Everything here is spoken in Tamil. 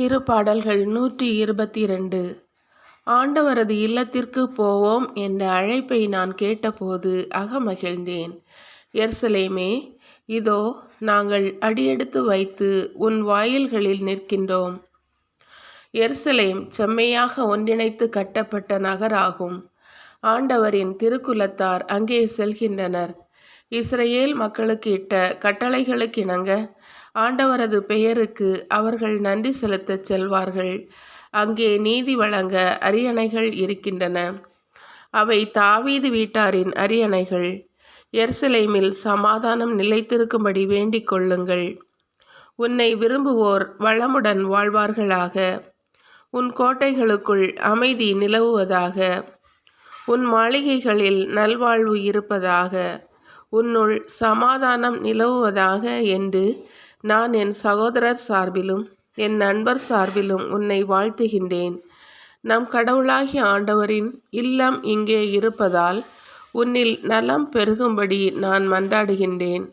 திருப்பாடல்கள் நூற்றி இருபத்தி ரெண்டு ஆண்டவரது இல்லத்திற்கு போவோம் என்ற அழைப்பை நான் கேட்டபோது அகமகிழ்ந்தேன். எர்சலேமே இதோ நாங்கள் அடியெடுத்து வைத்து உன் வாயில்களில் நிற்கின்றோம். எருசலேம் செம்மையாக ஒன்றிணைத்து கட்டப்பட்ட நகராகும். ஆண்டவரின் திருக்குலத்தார் அங்கே செல்கின்றனர். இஸ்ரேல் மக்களுக்கு இட்ட கட்டளைகளுக்கு இணங்க ஆண்டவரது பெயருக்கு அவர்கள் நன்றி செலுத்தச் செல்வார்கள். அங்கே நீதி வழங்க அரியணைகள் இருக்கின்றன. அவை தாவீது வீட்டாரின் அரியணைகள். எர்சிலைமில் சமாதானம் நிலைத்திருக்கும்படி வேண்டிக் கொள்ளுங்கள். உன்னை விரும்புவோர் வளமுடன் வாழ்வார்களாக. உன் கோட்டைகளுக்குள் அமைதி நிலவுவதாக. உன் மாளிகைகளில் நல்வாழ்வு இருப்பதாக. உன்னுள் சமாதானம் நிலவுவதாக என்று நான் என் சகோதரர் சார்பிலும் என் நண்பர் சார்பிலும் உன்னை வாழ்த்துகின்றேன். நம் கடவுளாகிய ஆண்டவரின் இல்லம் இங்கே இருப்பதால் உன்னில் நலம் பெருகும்படி நான் மன்றாடுகின்றேன்.